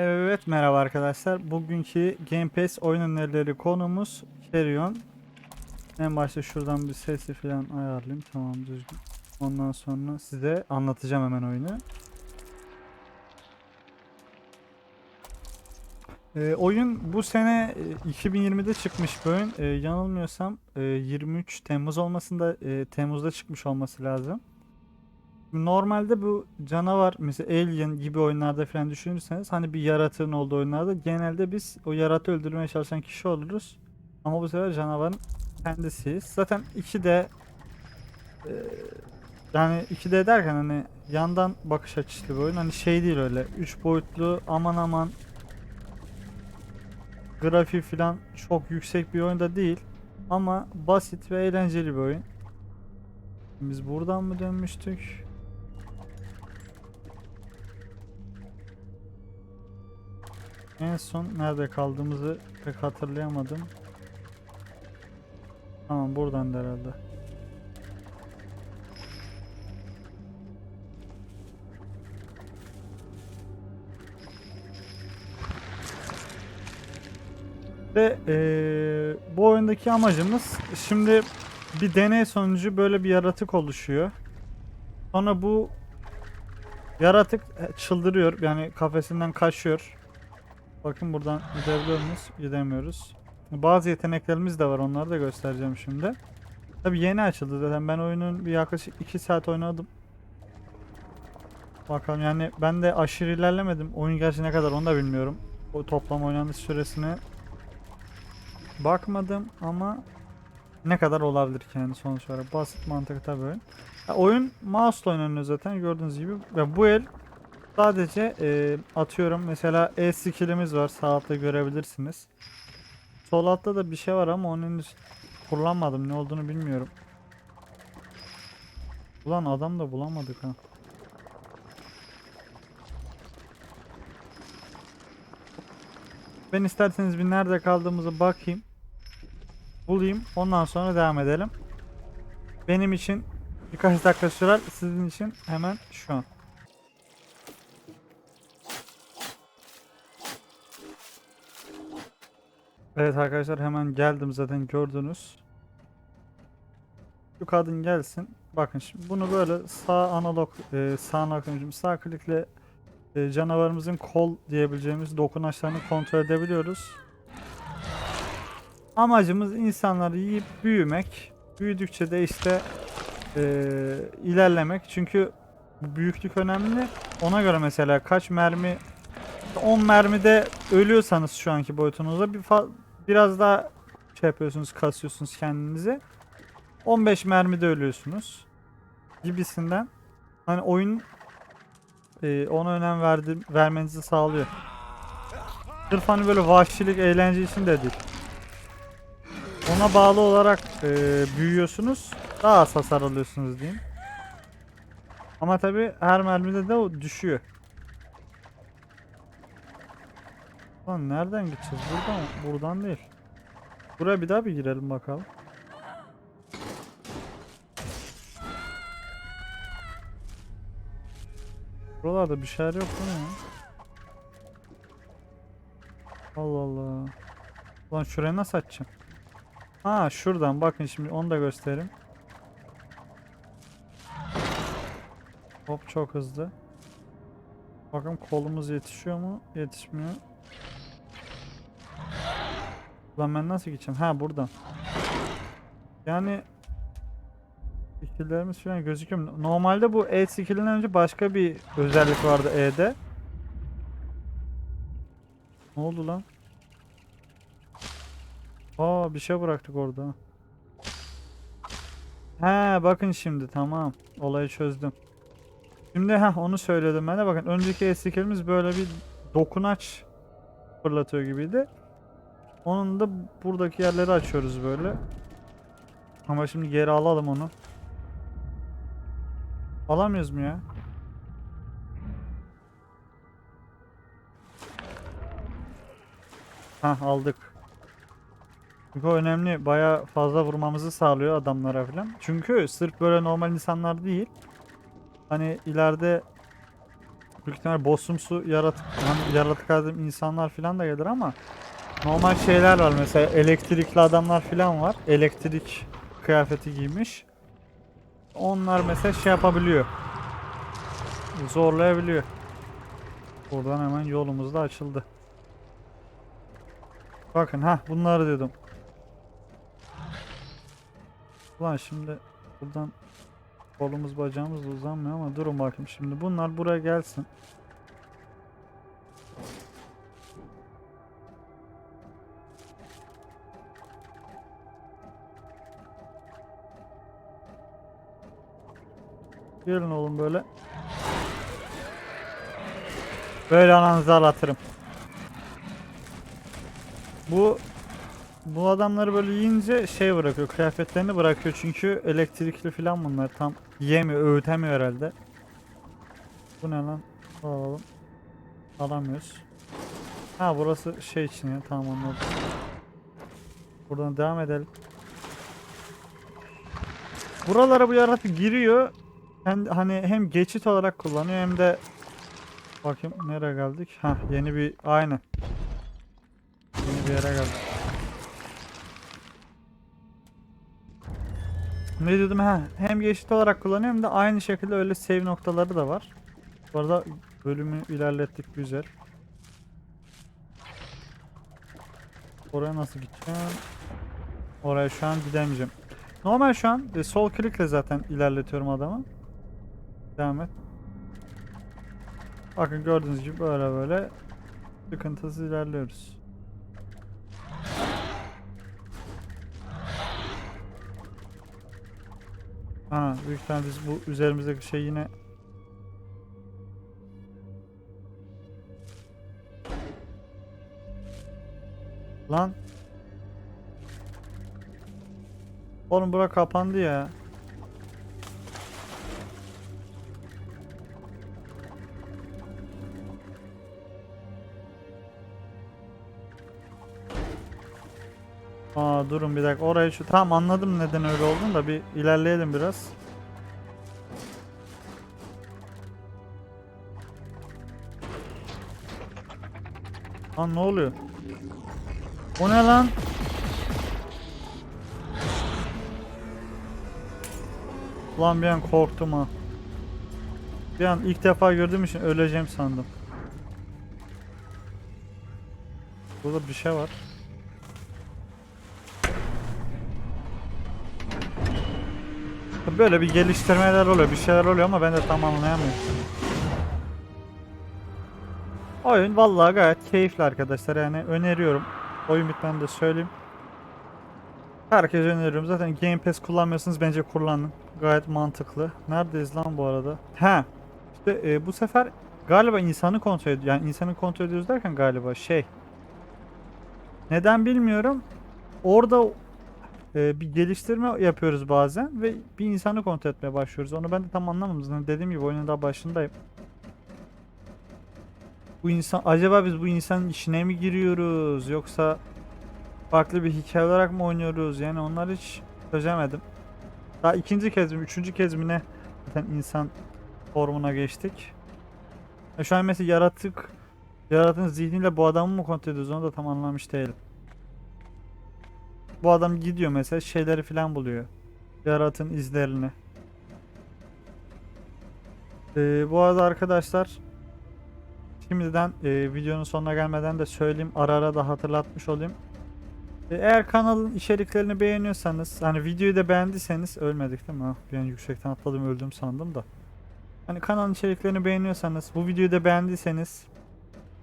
Evet merhaba arkadaşlar. Bugünkü Game Pass oyun önerileri konumuz Carrion. En başta şuradan bir sesi falan ayarlayayım. Tamam düzgün. Ondan sonra size anlatacağım hemen oyunu. Ee, oyun bu sene e, 2020'de çıkmış bir oyun. Ee, yanılmıyorsam e, 23 Temmuz olmasında e, Temmuz'da çıkmış olması lazım. Normalde bu canavar mesela Alien gibi oyunlarda falan düşünürseniz hani bir yaratığın olduğu oyunlarda genelde biz o yaratığı öldürmeye çalışan kişi oluruz. Ama bu sefer canavarın kendisiyiz. Zaten 2D e, yani 2D derken hani yandan bakış açısı bir oyun. Hani şey değil öyle 3 boyutlu aman aman grafiği falan çok yüksek bir oyunda değil. Ama basit ve eğlenceli bir oyun. Biz buradan mı dönmüştük? En son nerede kaldığımızı pek hatırlayamadım. Tamam buradan da herhalde. Ve eee, bu oyundaki amacımız şimdi bir deney sonucu böyle bir yaratık oluşuyor. Sonra bu yaratık e, çıldırıyor yani kafesinden kaçıyor. Bakın buradan gidebiliyor muyuz? Gidemiyoruz. Bazı yeteneklerimiz de var. Onları da göstereceğim şimdi. Tabi yeni açıldı zaten. Ben oyunun bir yaklaşık 2 saat oynadım. Bakalım yani ben de aşırı ilerlemedim. Oyun gerçi ne kadar onu da bilmiyorum. O toplam oynanış süresine bakmadım ama ne kadar olabilir ki yani sonuç olarak. Basit mantık tabi oyun. Ya oyun mouse ile oynanıyor zaten gördüğünüz gibi. Ve bu el Sadece e, atıyorum mesela E skillimiz var sağ altta görebilirsiniz. Sol altta da bir şey var ama onu henüz kullanmadım ne olduğunu bilmiyorum. Ulan adam da bulamadık ha. Ben isterseniz bir nerede kaldığımızı bakayım. Bulayım ondan sonra devam edelim. Benim için birkaç dakika sürer sizin için hemen şu an. Evet arkadaşlar hemen geldim zaten gördünüz. Şu kadın gelsin. Bakın şimdi bunu böyle sağ analog e, sağ analog sağ klikle e, canavarımızın kol diyebileceğimiz dokunaçlarını kontrol edebiliyoruz. Amacımız insanları yiyip büyümek. Büyüdükçe de işte e, ilerlemek. Çünkü büyüklük önemli. Ona göre mesela kaç mermi 10 mermide ölüyorsanız şu anki boyutunuzda bir biraz daha şey yapıyorsunuz, kasıyorsunuz kendinizi. 15 mermide ölüyorsunuz gibisinden. Hani oyun e, ona önem verdi, vermenizi sağlıyor. Sırf hani böyle vahşilik, eğlence için de değil. Ona bağlı olarak e, büyüyorsunuz. Daha az hasar alıyorsunuz diyeyim. Ama tabi her mermide de o düşüyor. Lan nereden gideceğiz? Buradan? Buradan değil. Buraya bir daha bir girelim bakalım. Buralarda bir şeyler yok değil mi? Allah Allah. Lan şuraya nasıl açacağım? Ha şuradan bakın şimdi onu da göstereyim. Hop çok hızlı. Bakın kolumuz yetişiyor mu? Yetişmiyor. Lan ben nasıl gideceğim? Ha buradan. Yani skill'lerimiz falan gözüküyor? Normalde bu E skill'inden önce başka bir özellik vardı E'de. Ne oldu lan? Aa bir şey bıraktık orada. He bakın şimdi tamam. Olayı çözdüm. Şimdi ha onu söyledim ben de bakın önceki E böyle bir dokunaç fırlatıyor gibiydi. Onun da buradaki yerleri açıyoruz böyle. Ama şimdi geri alalım onu. Alamıyoruz mu ya? Ha aldık. Çünkü o önemli. Baya fazla vurmamızı sağlıyor adamlara falan. Çünkü sırf böyle normal insanlar değil. Hani ileride büyük ihtimal bossumsu yaratık, hani yaratık insanlar falan da gelir ama normal şeyler var mesela elektrikli adamlar falan var. Elektrik kıyafeti giymiş. Onlar mesela şey yapabiliyor. Zorlayabiliyor. Buradan hemen yolumuz da açıldı. Bakın ha bunları dedim. Ulan şimdi buradan kolumuz bacağımız uzanmıyor ama durun bakayım şimdi bunlar buraya gelsin. Gelin oğlum böyle. Böyle ananızı ağlatırım. Bu bu adamları böyle yiyince şey bırakıyor, kıyafetlerini bırakıyor çünkü elektrikli falan bunlar tam yemiyor, öğütemiyor herhalde. Bu ne lan? Alalım. Alamıyoruz. Ha burası şey için ya tamam anladım. Buradan devam edelim. Buralara bu yaratık giriyor. Hem hani hem geçit olarak kullanıyor hem de bakayım nereye geldik? Ha yeni bir aynen. Yeni bir yere geldik. Ne diyordum ha hem geçit olarak kullanıyor hem de aynı şekilde öyle save noktaları da var. Bu arada bölümü ilerlettik güzel. Oraya nasıl gideceğim? Oraya şu an gidemeyeceğim. Normal şu an e, sol klikle zaten ilerletiyorum adamı. Devam et. Bakın gördüğünüz gibi böyle böyle sıkıntısız ilerliyoruz. Ha, büyük ihtimalle biz bu üzerimizdeki şey yine Lan Oğlum bura kapandı ya. Aa durun bir dakika orayı şu tamam anladım neden öyle olduğunu da bir ilerleyelim biraz. Lan ne oluyor? O ne lan? Ulan bir an korktum ha. Bir an ilk defa gördüğüm için öleceğim sandım. Burada bir şey var. Böyle bir geliştirmeler oluyor, bir şeyler oluyor ama ben de tam anlayamıyorum. Oyun vallahi gayet keyifli arkadaşlar yani öneriyorum. Oyun bitmeden de söyleyeyim. Herkese öneriyorum. Zaten Game Pass kullanmıyorsanız bence kullanın. Gayet mantıklı. Neredeyiz lan bu arada? He. İşte e, bu sefer galiba insanı kontrol ediyor. Yani insanı kontrol ediyoruz derken galiba şey. Neden bilmiyorum. Orada e, bir geliştirme yapıyoruz bazen ve bir insanı kontrol etmeye başlıyoruz. Onu ben de tam anlamadım. Zaten dediğim gibi oyunun daha başındayım. Bu insan acaba biz bu insanın işine mi giriyoruz yoksa farklı bir hikaye olarak mı oynuyoruz? Yani onları hiç çözemedim. Daha ikinci kez mi, üçüncü kez mi ne zaten insan formuna geçtik. E şu an mesela yaratık, yaratığın zihniyle bu adamı mı kontrol ediyoruz onu da tam anlamış değilim. Bu adam gidiyor mesela şeyleri falan buluyor. Yaratığın izlerini. Ee, bu arada arkadaşlar Şimdiden e, videonun sonuna gelmeden de söyleyeyim. Ara ara da hatırlatmış olayım. E, eğer kanalın içeriklerini beğeniyorsanız, hani videoyu da beğendiyseniz ölmedik değil mi? Ah, bir an yüksekten atladım öldüm sandım da. Hani kanalın içeriklerini beğeniyorsanız, bu videoyu da beğendiyseniz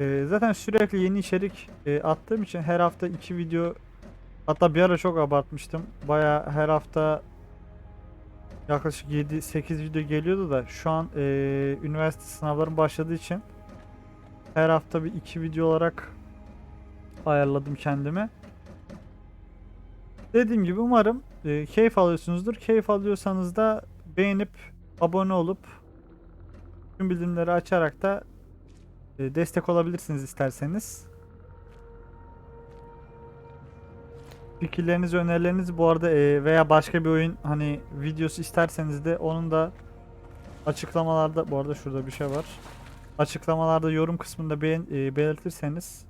e, zaten sürekli yeni içerik e, attığım için her hafta iki video hatta bir ara çok abartmıştım. Baya her hafta yaklaşık 7-8 video geliyordu da şu an e, üniversite sınavlarım başladığı için her hafta bir iki video olarak ayarladım kendime. Dediğim gibi umarım e, keyif alıyorsunuzdur. Keyif alıyorsanız da beğenip abone olup tüm bildirimleri açarak da e, destek olabilirsiniz isterseniz. Fikirlerinizi, önerilerinizi bu arada e, veya başka bir oyun hani videosu isterseniz de onun da açıklamalarda bu arada şurada bir şey var. açıklamalarda yorum kısmında beğen- e, belirtirseniz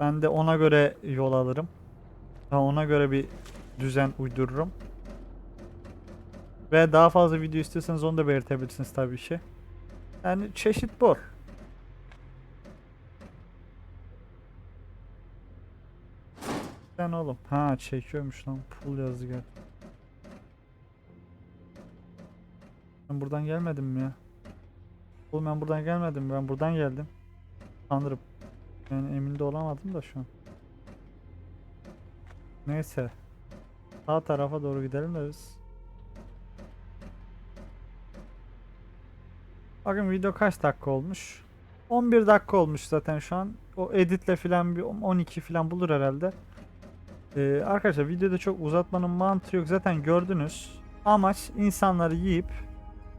ben de ona göre yol alırım. Daha ona göre bir düzen uydururum. Ve daha fazla video istiyorsanız onu da belirtebilirsiniz tabii ki. Yani çeşit bol. Oğlum. Ha çekiyormuş lan. Pul yazdı gel. Ben buradan gelmedim mi ya? Oğlum ben buradan gelmedim. Ben buradan geldim. Sanırım. Yani emin de olamadım da şu an. Neyse. Sağ tarafa doğru gidelim de biz. Bakın video kaç dakika olmuş? 11 dakika olmuş zaten şu an. O editle filan bir 12 filan bulur herhalde. Ee, arkadaşlar videoda çok uzatmanın mantığı yok. Zaten gördünüz. Amaç insanları yiyip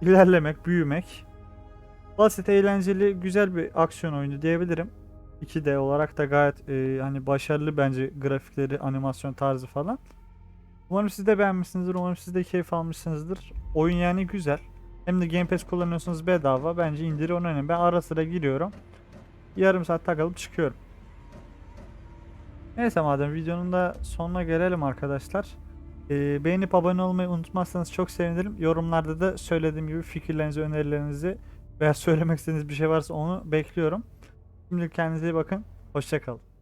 ilerlemek, büyümek. Basit, eğlenceli, güzel bir aksiyon oyunu diyebilirim. 2D olarak da gayet e, hani başarılı bence grafikleri, animasyon tarzı falan. Umarım siz de beğenmişsinizdir. Umarım siz de keyif almışsınızdır. Oyun yani güzel. Hem de Game Pass kullanıyorsunuz bedava. Bence indir onu önemli. Ben ara sıra giriyorum. Yarım saat takılıp çıkıyorum. Neyse madem videonun da sonuna gelelim arkadaşlar. Ee, beğenip abone olmayı unutmazsanız çok sevinirim. Yorumlarda da söylediğim gibi fikirlerinizi, önerilerinizi veya söylemek istediğiniz bir şey varsa onu bekliyorum. Şimdilik kendinize iyi bakın. Hoşçakalın.